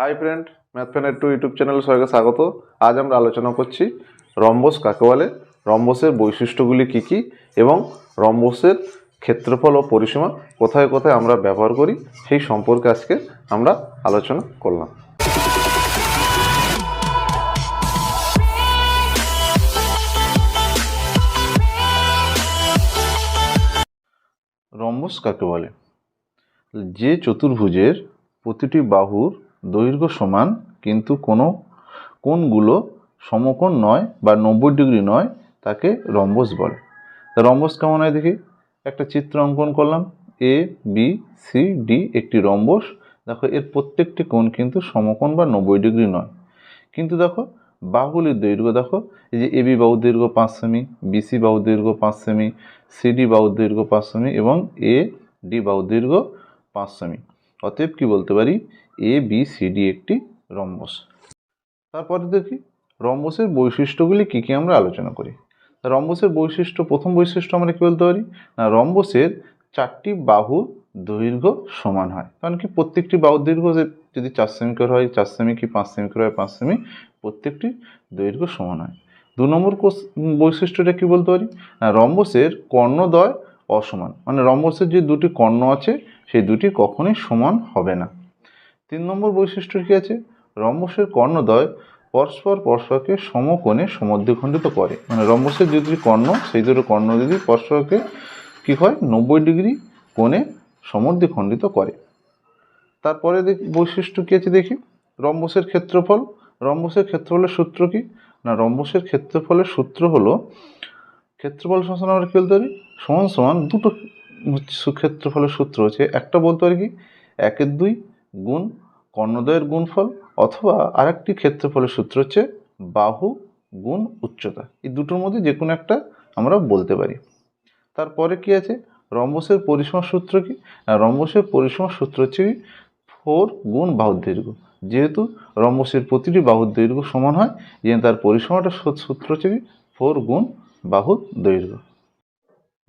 High friend math ফ্যানের টু YouTube চ্যানেলে সবাইকে স্বাগত। আজ আমরা আলোচনা করছি রম্বস কাকে বলে, রম্বসের বৈশিষ্ট্যগুলি কী কী এবং রম্বসের ক্ষেত্রফল ও পরিসীমা কোথায় কোথায় আমরা ব্যবহার করি, সেই সম্পর্কে আজকে আমরা আলোচনা করলাম। রম্বস কাকে বলে? যে চতুর্ভুজের প্রতিটি বাহুর দৈর্ঘ্য সমান, কিন্তু কোনো কোণগুলো সমকোণ নয় বা নব্বই ডিগ্রি নয়, তাকে রম্বস বলে। রম্বস কেমন হয় দেখি? একটা চিত্র অঙ্কন করলাম। এ বি সি ডি একটি রম্বস। দেখো, এর প্রত্যেকটি কোণ কিন্তু সমকোণ বা নব্বই ডিগ্রি নয়। কিন্তু দেখো, বাহুলির দৈর্ঘ্য দেখো, এই যে এবি বাহুর দৈর্ঘ্য পাঁচ সেমি বিসি বাহুর দৈর্ঘ্য পাঁচ সেমি সিডি বাহুর দৈর্ঘ্য পাঁচ সেমি এবং এ ডি বাহুর দৈর্ঘ্য পাঁচ সেমি। অতএব কি বলতে পারি? এ বি সি ডি একটি রম্বস। তারপরে দেখি, রম্বসের বৈশিষ্ট্যগুলি কী কী আমরা আলোচনা করি? রম্বসের বৈশিষ্ট্য, প্রথম বৈশিষ্ট্য আমরা কী বলতে পারি? না, রম্বসের চারটি বাহুর দৈর্ঘ্য সমান হয়। কারণ কি, প্রত্যেকটি বাহুর দৈর্ঘ্য যদি চার সেমি হয়, চার সেমি কি পাঁচ সেমি হয়, পাঁচ সেমি, প্রত্যেকটি দৈর্ঘ্য সমান হয়। দু নম্বর বৈশিষ্ট্যটা কি বলতে পারি? না, রম্বসের কর্ণদ্বয় অসমান। মানে রম্বসের যে দুটি কর্ণ আছে, সেই দুটি কখনোই সমান হবে না। তিন নম্বর বৈশিষ্ট্য কী আছে? রম্বসের কর্ণদ্বয় পরস্পর পরস্পরকে সমকোণে সমদ্বিখণ্ডিত করে। মানে রম্বসের যে দুটি কর্ণ, সেই দুটো কর্ণ যদি পরস্পরকে কী হয়? নব্বই ডিগ্রি কোণে সমদ্বিখণ্ডিত করে। তারপরে বৈশিষ্ট্য কী আছে দেখি? রম্বসের ক্ষেত্রফল। রম্বসের ক্ষেত্রফলের সূত্র কি? না, রম্বসের ক্ষেত্রফলের সূত্র হলো ক্ষেত্রফল সমান আমরা কি বলতে পারি? সমান সমান দুটো ক্ষেত্রফলের সূত্র হচ্ছে একটা বলতে পারি কি? একের দুই গুণ, কর্ণদ্বয়ের গুণফল অথবা আরেকটি ক্ষেত্রফলের সূত্র হচ্ছে বাহু গুণ উচ্চতা। এই দুটোর মধ্যে যে কোনো একটা আমরা বলতে পারি। তারপরে কি আছে? রম্বসের পরিসীমার সূত্র কি? রম্বসের পরিসীমার সূত্র হচ্ছে কি ফোর গুণ বাহুর দৈর্ঘ্য। যেহেতু রম্বসের প্রতিটি বাহুর দৈর্ঘ্য সমান হয় যে তার পরিসীমাটা সূত্র হচ্ছে কি ফোর গুণ বাহুর দৈর্ঘ্য।